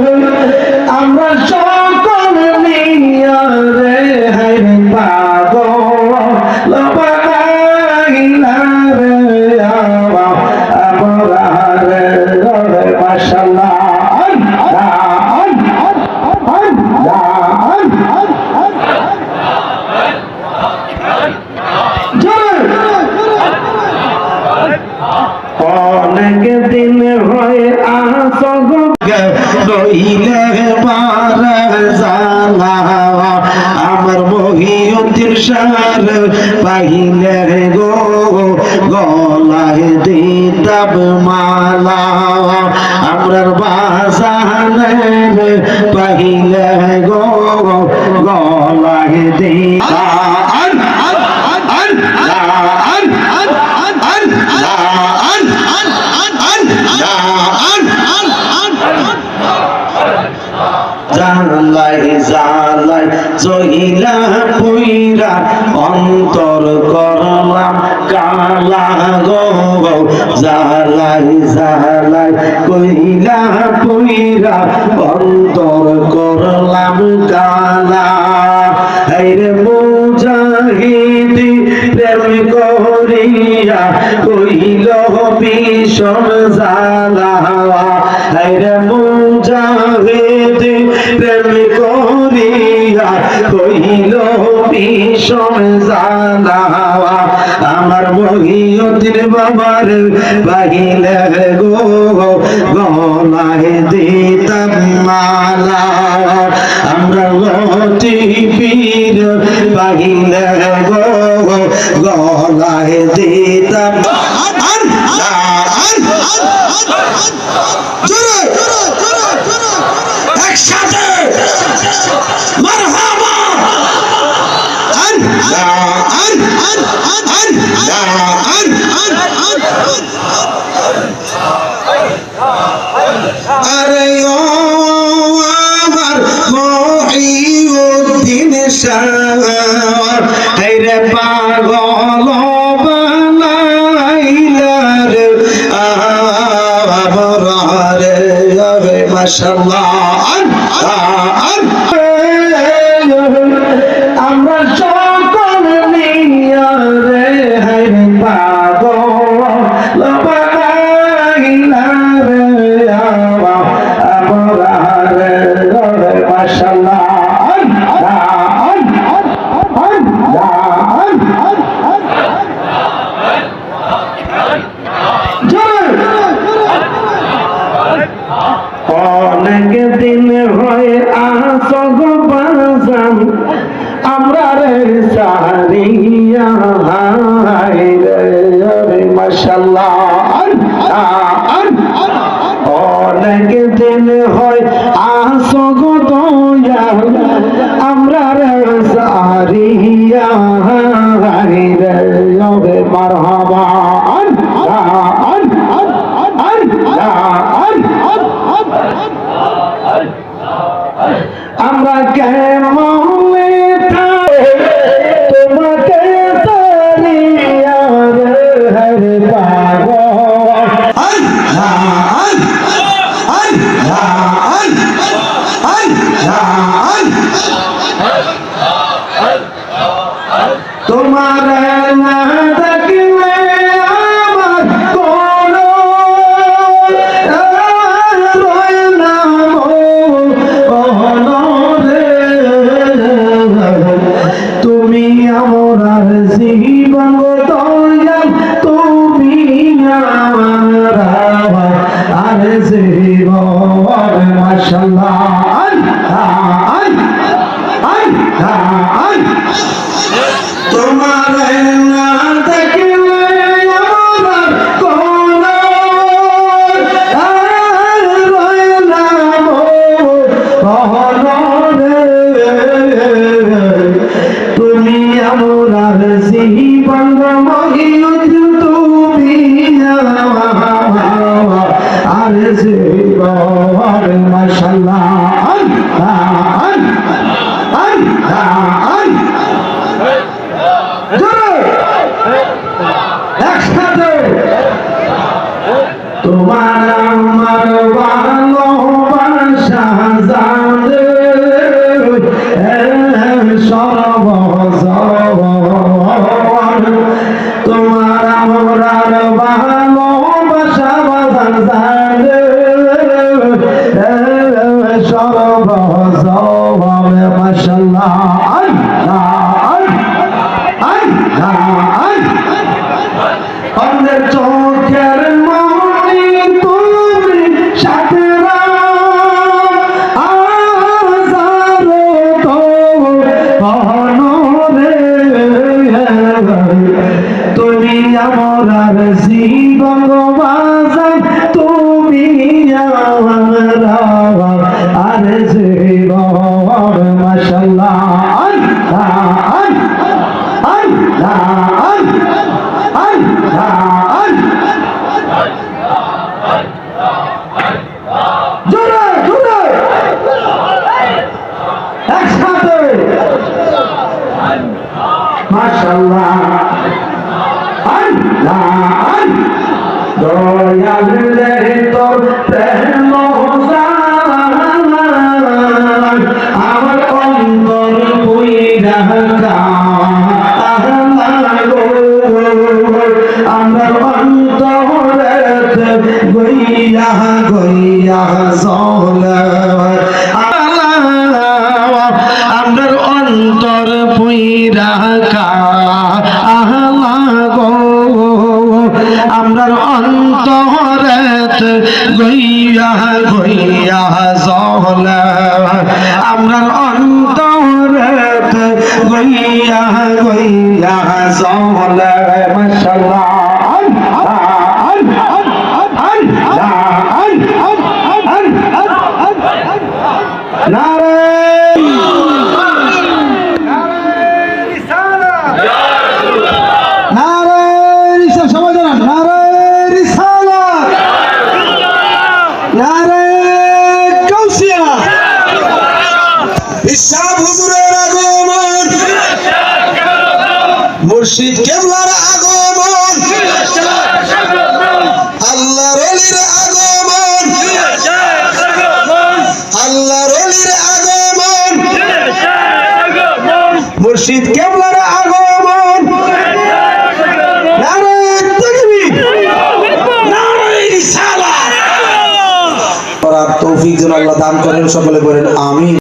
আমরা রইলে আমার মহিয়তির সার পাইলে গো গলায় দিতাব মালা আমরার বাসানের পাইলে জালাই জালাই জহিলা পুইরা অন্তর করলাম কালা গো জালাই জালাই কইলা পুইরা অন্তর করলাম কালা। হাইরে মুজাহিদি প্রেম করিয়া কইল বিষম জালা আমার মহিয়তির বাবার বাহিলে গো গলায় দিতাম মালা আমরা লতি পীর বাহিলে গো গলায় দিতাম একসাথে আরে ও আমার মহিউদ্দিন শাহ হাইরে পাগল বানাইলা রে আমার রে মাশাআল্লাহ আমরা সকল নিয়া রে হাইরে পাগল বানাইলা মাশাল্লাহ অনেক দিন হয় আসগ দয়া আমরা রে সারিয়া রে মারহাবা। আমরা কেমনে একসাথে মাশাল্লাহ আল্লাহ। দয়াল রে তোর প্রেম পুইরা আহলা গো আমরার অন্তরেত গইয়া গইয়া জল আমরার অন্তরেত গইয়া গইয়া জল মাশাআল্লাহ হুজুরের আগমন। মুর্শিদ কেবলার আগমন। আল্লাহর অলির আগমন। আল্লাহর অলির আগমন। মুর্শিদ কেবলার আগমন। তৌফিক যেন আল্লাহ দান করেন, সকলে বলেন আমিন।